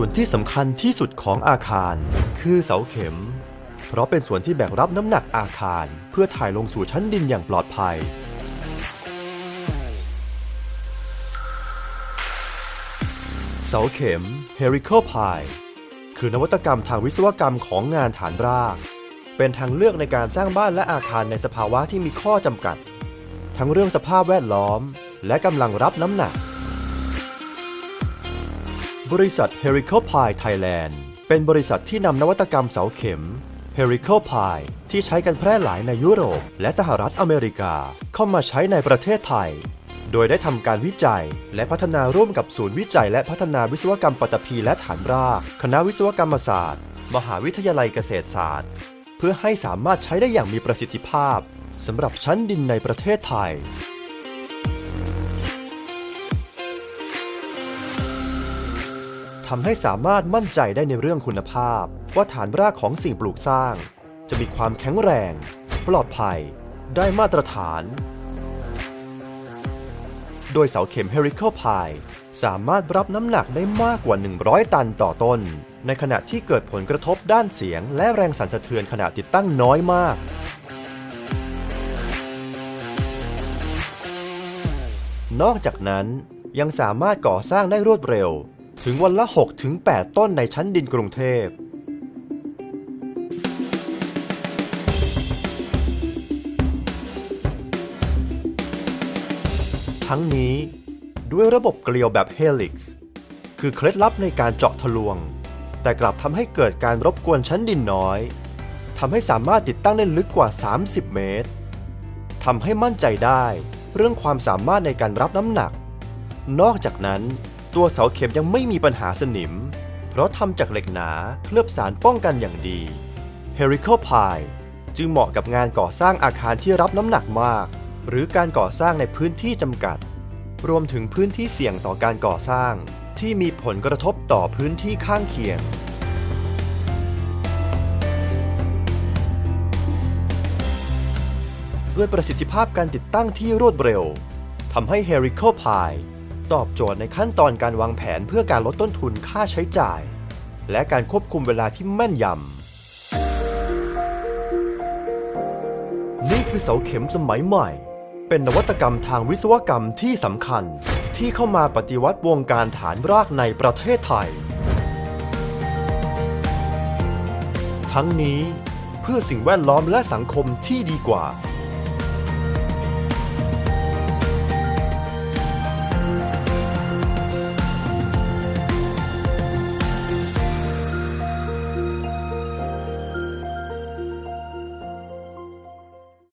ส่วนที่สำคัญที่สุดของอาคาร คือเสาเข็ม เพราะเป็นส่วนที่แบกรับน้ำหนักอาคาร เพื่อถ่ายลงสู่ชั้นดินอย่างปลอดภัย เสาเข็ม Helical Pile คือนวัตกรรมทางวิศวกรรมของงานฐานราก เป็นทางเลือกในการสร้างบ้านและอาคารในสภาวะที่มีข้อจำกัด ทั้งเรื่องสภาพแวดล้อม และกำลังรับน้ำหนัก บริษัท h e r i c a l Pie Thailand เป็นบริษัทที่นำนวัตกรรมเสาเข็ม h e r i c a l Pie ที่ใช้กันแพร่หลายในยุโรป และสหรัฐอเมริกา เข้ามาใช้ในประเทศไทย โดยได้ทำการวิจัย และพัฒนาร่วมกับศูนย์วิจัย และพัฒนาวิศวกรรมปัตภีและฐานราก คณะวิศวกรรมศาสตร์ มหาวิทยาลัยเกษตรศาสตร์ เพื่อให้สามารถใช้ได้อย่างมีประสิทธิภาพสำหรับชั้นดินในประเทศไทย ทำให้สามารถมั่นใจได้ในเรื่องคุณภาพ ว่าฐานรากของสิ่งปลูกสร้าง จะมีความแข็งแรง ปลอดภัย ได้มาตรฐาน โดยเสาเข็ม Helical Pie สามารถรับน้ำหนักได้มากกว่า 100 ตันต่อต้น ในขณะที่เกิดผลกระทบด้านเสียง และแรงสั่นสะเทือนขณะติดตั้งน้อยมากนอกจากนั้นยังสามารถก่อสร้างได้รวดเร็ว ถึงวันละ 6-8 ต้นในชั้นดินกรุงเทพ ทั้งนี้ด้วยระบบเกลียวแบบเฮลิกซ์คือเคล็ดลับในการเจาะทะลวง แต่กลับทำให้เกิดการรบกวนชั้นดินน้อยทำให้สามารถติดตั้งได้ลึกกว่า 30 เมตรทำให้มั่นใจได้เรื่องความสามารถในการรับน้ำหนัก นอกจากนั้น ตัวเสาเข็มยังไม่มีปัญหาสนิม เพราะทำจากเหล็กหนาเคลือบสารป้องกันอย่างดี h e r i c a l Pie จึงเหมาะกับงานก่อสร้างอาคารที่รับน้ำหนักมาก หรือการก่อสร้างในพื้นที่จำกัด รวมถึงพื้นที่เสี่ยงต่อการก่อสร้าง ที่มีผลกระทบต่อพื้นที่ข้างเคียงด้วยประสิทธิภาพการติดตั้งที่รวดเร็วทำให้ h e r i c a l Pie ตอบโจทย์ในขั้นตอนการวางแผนเพื่อการลดต้นทุนค่าใช้จ่าย และการควบคุมเวลาที่แม่นยำ นี่คือเสาเข็มสมัยใหม่ เป็นนวัตกรรมทางวิศวกรรมที่สำคัญ ที่เข้ามาปฏิวัติวงการฐานรากในประเทศไทย ทั้งนี้เพื่อสิ่งแวดล้อมและสังคมที่ดีกว่า